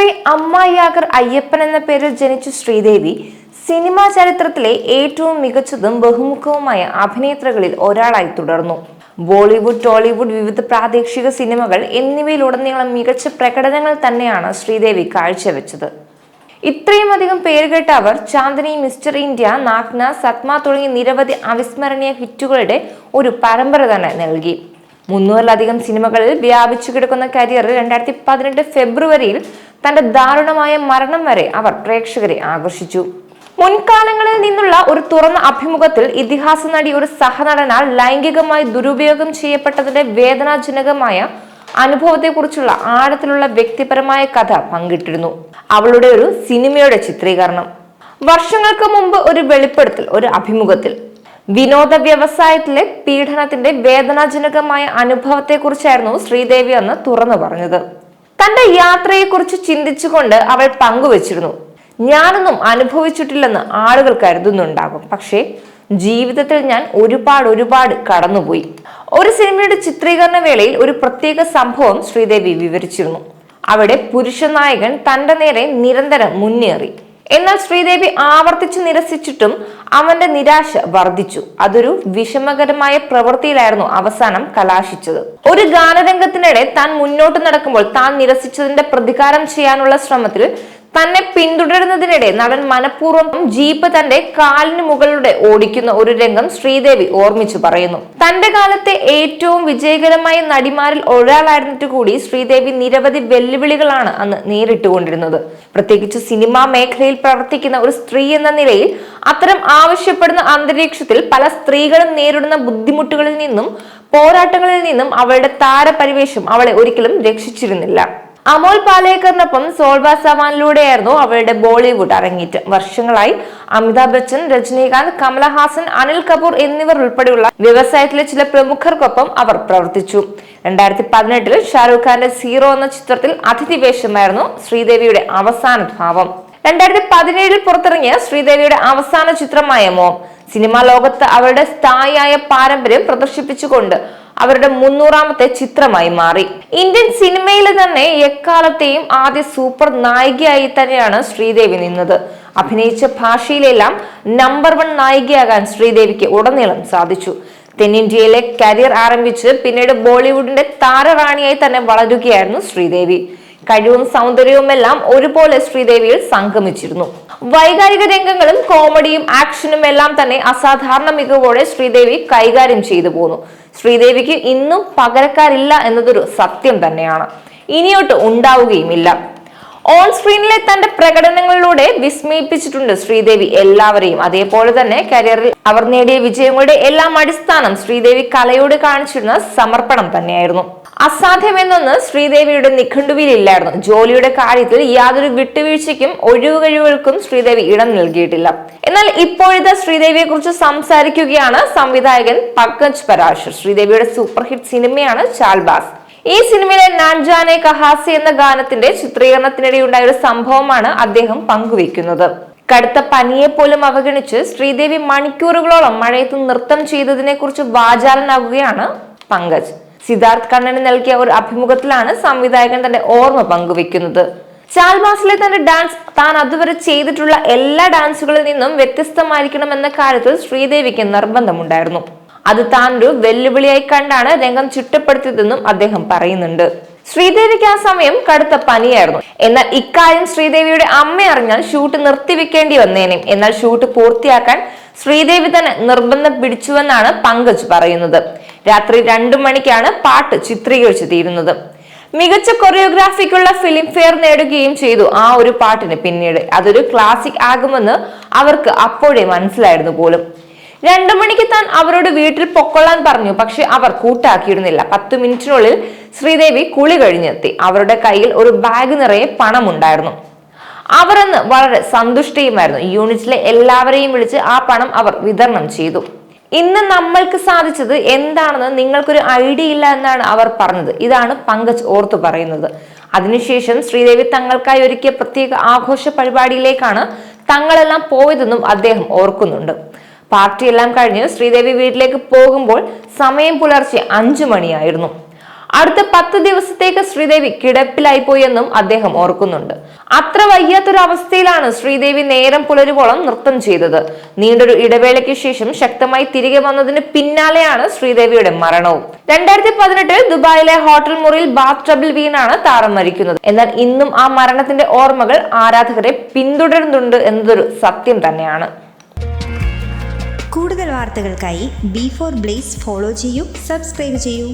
ശ്രീ അമ്മായിയാകർ അയ്യപ്പൻ എന്ന പേരിൽ ജനിച്ച ശ്രീദേവി സിനിമാ ചരിത്രത്തിലെ ഏറ്റവും മികച്ചതും ബഹുമുഖവുമായ അഭിനേത്രികളിൽ ഒരാളായി തുടർന്നു. ബോളിവുഡ് ടോളിവുഡ് വിവിധ പ്രാദേശിക സിനിമകൾ എന്നിവയിലുടനീളം മികച്ച പ്രകടനങ്ങൾ തന്നെയാണ് ശ്രീദേവി കാഴ്ചവെച്ചത്. ഇത്രയും അധികം പേരുകേട്ട അവർ ചാന്ദിനി മിസ്റ്റർ ഇന്ത്യ നാഗ്ന സത്മ തുടങ്ങിയ നിരവധി അവിസ്മരണീയ ഹിറ്റുകളുടെ ഒരു പരമ്പര തന്നെ നൽകി. മുന്നൂറിലധികം സിനിമകളിൽ വ്യാപിച്ചു കിടക്കുന്ന കരിയറിൽ രണ്ടായിരത്തി പതിനെട്ട് ഫെബ്രുവരിയിൽ തന്റെ ദാരുണമായ മരണം വരെ അവർ പ്രേക്ഷകരെ ആകർഷിച്ചു. മുൻകാലങ്ങളിൽ നിന്നുള്ള ഒരു തുറന്ന അഭിമുഖത്തിൽ ഇതിഹാസ നടി ഒരു സഹനടനാൽ ലൈംഗികമായി ദുരുപയോഗം ചെയ്യപ്പെട്ടതിന്റെ വേദനാജനകമായ അനുഭവത്തെക്കുറിച്ചുള്ള ആഴത്തിലുള്ള വ്യക്തിപരമായ കഥ പങ്കിട്ടിരുന്നു. അവളുടെ ഒരു സിനിമയുടെ ചിത്രീകരണം. വർഷങ്ങൾക്ക് മുമ്പ് ഒരു വെളിപ്പെടുത്തൽ ഒരു അഭിമുഖത്തിൽ. വിനോദ വ്യവസായത്തിലെ പീഡനത്തിന്റെ വേദനാജനകമായ അനുഭവത്തെക്കുറിച്ചായിരുന്നു ശ്രീദേവി അന്ന് തുറന്നു പറഞ്ഞത്. തന്റെ യാത്രയെക്കുറിച്ച് ചിന്തിച്ചുകൊണ്ട് അവൾ പങ്കുവച്ചിരുന്നു. ഞാനൊന്നും അനുഭവിച്ചിട്ടില്ലെന്ന് ആളുകൾ കരുതുന്നുണ്ടാകും. പക്ഷേ ജീവിതത്തിൽ ഞാൻ ഒരുപാട് ഒരുപാട് കടന്നുപോയി. ഒരു സിനിമയുടെ ചിത്രീകരണ വേളയിൽ ഒരു പ്രത്യേക സംഭവം ശ്രീദേവി വിവരിച്ചിരുന്നു. അവിടെ പുരുഷ നായകൻ തന്റെ നേരെ നിരന്തരം മുന്നേറി. എന്നാൽ ശ്രീദേവി ആവർത്തിച്ചു നിരസിച്ചിട്ടും അവന്റെ നിരാശ വർദ്ധിച്ചു. അതൊരു വിഷമകരമായ പ്രവൃത്തിയിലായിരുന്നു അവസാനം കലാശിച്ചത്. ഒരു ഗാനരംഗത്തിനിടെ താൻ മുന്നോട്ട് നടക്കുമ്പോൾ താൻ നിരസിച്ചതിന്റെ പ്രതികാരം ചെയ്യാനുള്ള ശ്രമത്തിൽ തന്നെ പിന്തുടരുന്നതിനിടെ നടൻ മനഃപൂർവം ജീപ്പ് തന്റെ കാലിന് മുകളിലൂടെ ഓടിക്കുന്ന ഒരു രംഗം ശ്രീദേവി ഓർമ്മിച്ചു പറയുന്നു. തന്റെ കാലത്തെ ഏറ്റവും വിജയകരമായ നടിമാരിൽ ഒരാളായിരുന്നിട്ട് കൂടി ശ്രീദേവി നിരവധി വെല്ലുവിളികളാണ് അന്ന് നേരിട്ടുകൊണ്ടിരുന്നത്. പ്രത്യേകിച്ച് സിനിമാ മേഖലയിൽ പ്രവർത്തിക്കുന്ന ഒരു സ്ത്രീ എന്ന നിലയിൽ അത്തരം ആവശ്യപ്പെടുന്ന അന്തരീക്ഷത്തിൽ പല സ്ത്രീകളും നേരിടുന്ന ബുദ്ധിമുട്ടുകളിൽ നിന്നും പോരാട്ടങ്ങളിൽ നിന്നും അവളുടെ താരപരിവേഷം അവളെ ഒരിക്കലും രക്ഷിച്ചിരുന്നില്ല. അമോൽ പാലേക്കറിനൊപ്പം സോൾബ സവാനിലൂടെയായിരുന്നു അവരുടെ ബോളിവുഡ് അരങ്ങേറ്റം. വർഷങ്ങളായി അമിതാഭ് ബച്ചൻ രജനീകാന്ത് കമലഹാസൻ അനിൽ കപൂർ എന്നിവർ ഉൾപ്പെടെയുള്ള വ്യവസായത്തിലെ ചില പ്രമുഖർക്കൊപ്പം അവർ പ്രവർത്തിച്ചു. രണ്ടായിരത്തി പതിനെട്ടിൽ ഷാരൂഖ് ഖാന്റെ സീറോ എന്ന ചിത്രത്തിൽ അതിഥി വേഷമായിരുന്നു ശ്രീദേവിയുടെ അവസാന ഭാവം. രണ്ടായിരത്തി പതിനേഴിൽ പുറത്തിറങ്ങിയ ശ്രീദേവിയുടെ അവസാന ചിത്രമായ മോം സിനിമാ ലോകത്ത് അവരുടെ സ്ഥായിയായ പാരമ്പര്യം പ്രദർശിപ്പിച്ചുകൊണ്ട് അവരുടെ മുന്നൂറാമത്തെ ചിത്രമായി മാറി. ഇന്ത്യൻ സിനിമയിൽ തന്നെ എക്കാലത്തെയും ആദ്യ സൂപ്പർ നായികയായി തന്നെയാണ് ശ്രീദേവി നിന്നത്. അഭിനയിച്ച ഭാഷയിലെല്ലാം നമ്പർ വൺ നായികയാകാൻ ശ്രീദേവിക്ക് ഉടനീളം സാധിച്ചു. തെന്നിന്ത്യയിലെ കരിയർ ആരംഭിച്ച് പിന്നീട് ബോളിവുഡിന്റെ താരറാണിയായി തന്നെ വളരുകയായിരുന്നു ശ്രീദേവി. കഴിവും സൗന്ദര്യവുമെല്ലാം ഒരുപോലെ ശ്രീദേവിയിൽ സംഗമിച്ചിരുന്നു. വൈകാരിക രംഗങ്ങളും കോമഡിയും ആക്ഷനും എല്ലാം തന്നെ അസാധാരണ മികവോടെ ശ്രീദേവി കൈകാര്യം ചെയ്തു പോന്നു. ശ്രീദേവിക്ക് ഇന്നും പകരക്കാരില്ല എന്നതൊരു സത്യം തന്നെയാണ്. ഇനിയോട്ട് ഉണ്ടാവുകയുമില്ല. ഓൺ സ്ക്രീനിലെ തന്റെ പ്രകടനങ്ങളിലൂടെ വിസ്മയിപ്പിച്ചിട്ടുണ്ട് ശ്രീദേവി എല്ലാവരെയും. അതേപോലെ തന്നെ കരിയറിൽ അവർ നേടിയ വിജയങ്ങളുടെ എല്ലാം അടിസ്ഥാനം ശ്രീദേവി കലയോട് കാണിച്ചിരുന്ന സമർപ്പണം തന്നെയായിരുന്നു. അസാധ്യമെന്നൊന്ന് ശ്രീദേവിയുടെ നിഘണ്ടുവിലില്ലായിരുന്നു. ജോലിയുടെ കാര്യത്തിൽ യാതൊരു വിട്ടുവീഴ്ചയ്ക്കും ഒഴിവുകഴിവുകൾക്കും ശ്രീദേവി ഇടം നൽകിയിട്ടില്ല. എന്നാൽ ഇപ്പോഴത്തെ ശ്രീദേവിയെ കുറിച്ച് സംസാരിക്കുകയാണ് സംവിധായകൻ പങ്കജ് പരാശർ. ശ്രീദേവിയുടെ സൂപ്പർ ഹിറ്റ് സിനിമയാണ് ചാൽബാസ് ഈ സിനിമയിലെ നാൻജാനെ കഹാസി എന്ന ഗാനത്തിന്റെ ചിത്രീകരണത്തിനിടെ ഉണ്ടായ ഒരു സംഭവമാണ് അദ്ദേഹം പങ്കുവെക്കുന്നത് കടുത്ത പനിയെ പോലും അവഗണിച്ച് ശ്രീദേവി മണിക്കൂറുകളോളം മഴയത്ത് നൃത്തം ചെയ്തതിനെ കുറിച്ച് വാചാലനാകുകയാണ് പങ്കജ്. സിദ്ധാർത്ഥ് കണ്ണന് നൽകിയ ഒരു അഭിമുഖത്തിലാണ് സംവിധായകൻ തന്റെ ഓർമ്മ പങ്കുവെക്കുന്നത് ചാൽബാസിലെ തന്റെ ഡാൻസ് താൻ അതുവരെ ചെയ്തിട്ടുള്ള എല്ലാ ഡാൻസുകളിൽ നിന്നും വ്യത്യസ്തമായിരിക്കണം എന്ന കാര്യത്തിൽ ശ്രീദേവിക്ക് നിർബന്ധമുണ്ടായിരുന്നു. അത് താൻ ഒരു വെല്ലുവിളിയായി കണ്ടാണ് രംഗം ചുറ്റപ്പെടുത്തിയതെന്നും അദ്ദേഹം പറയുന്നുണ്ട്. ശ്രീദേവിക്ക് ആ സമയം കടുത്ത പനിയായിരുന്നു. എന്നാൽ ഇക്കാര്യം ശ്രീദേവിയുടെ അമ്മ അറിഞ്ഞാൽ ഷൂട്ട് നിർത്തിവെക്കേണ്ടി വന്നേനെ. എന്നാൽ ഷൂട്ട് പൂർത്തിയാക്കാൻ ശ്രീദേവി തന്നെ നിർബന്ധം പിടിച്ചുവെന്നാണ് പങ്കജ് പറയുന്നത്. രാത്രി രണ്ടു മണിക്കാണ് പാട്ട് ചിത്രീകരിച്ചു തീരുന്നത്. മികച്ച കൊറിയോഗ്രാഫിക്കുള്ള ഫിലിം ഫെയർ നേടുകയും ചെയ്തു ആ ഒരു പാട്ടിന് പിന്നീട്. അതൊരു ക്ലാസിക് ആകുമെന്ന് അവർക്ക് അപ്പോഴേ മനസ്സിലായിരുന്നു പോലും. രണ്ടു മണിക്ക് താൻ അവരോട് വീട്ടിൽ പൊക്കൊള്ളാൻ പറഞ്ഞു പക്ഷെ അവർ കൂട്ടാക്കിയിരുന്നില്ല. പത്ത് മിനിറ്റിനുള്ളിൽ ശ്രീദേവി കുളി കഴിഞ്ഞെത്തി. അവരുടെ കയ്യിൽ ഒരു ബാഗ് നിറയെ പണമുണ്ടായിരുന്നു. അവർ അന്ന് വളരെ സന്തുഷ്ടയുമായിരുന്നു. യൂണിറ്റിലെ എല്ലാവരെയും വിളിച്ച് ആ പണം അവർ വിതരണം ചെയ്തു. ഇന്ന് നമ്മൾക്ക് സാധിച്ചത് എന്താണെന്ന് നിങ്ങൾക്കൊരു ഐഡിയ ഇല്ല എന്നാണ് അവർ പറഞ്ഞത്. ഇതാണ് പങ്കജ് ഓർത്തു പറയുന്നത്. അതിനുശേഷം ശ്രീദേവി തങ്ങൾക്കായി ഒരുക്കിയ പ്രത്യേക ആഘോഷ പരിപാടിയിലേക്കാണ് തങ്ങളെല്ലാം പോയതെന്നും അദ്ദേഹം ഓർക്കുന്നുണ്ട്. പാർട്ടിയെല്ലാം കഴിഞ്ഞ് ശ്രീദേവി വീട്ടിലേക്ക് പോകുമ്പോൾ സമയം പുലർച്ചെ അഞ്ചു മണിയായിരുന്നു. അടുത്ത പത്ത് ദിവസത്തേക്ക് ശ്രീദേവി കിടപ്പിലായി പോയെന്നും അദ്ദേഹം ഓർക്കുന്നുണ്ട്. അത്ര വയ്യാത്തൊരു അവസ്ഥയിലാണ് ശ്രീദേവി നേരം പുലരുവോളം നൃത്തം ചെയ്തത്. നീണ്ടൊരു ഇടവേളയ്ക്ക് ശേഷം ശക്തമായി തിരികെ വന്നതിന് പിന്നാലെയാണ് ശ്രീദേവിയുടെ മരണവും. രണ്ടായിരത്തി പതിനെട്ടിൽ ദുബായിലെ ഹോട്ടൽ മുറിയിൽ ബാത്ത് ട്രബിൾ വീണാണ് താരം മരിക്കുന്നത്. എന്നാൽ ഇന്നും ആ മരണത്തിന്റെ ഓർമ്മകൾ ആരാധകരെ പിന്തുടരുന്നുണ്ട് എന്നതൊരു സത്യം തന്നെയാണ്. കൂടുതൽ വാർത്തകൾക്കായി ബി ഫോർ ബ്ലേസ് ഫോളോ ചെയ്യൂ സബ്സ്ക്രൈബ് ചെയ്യൂ.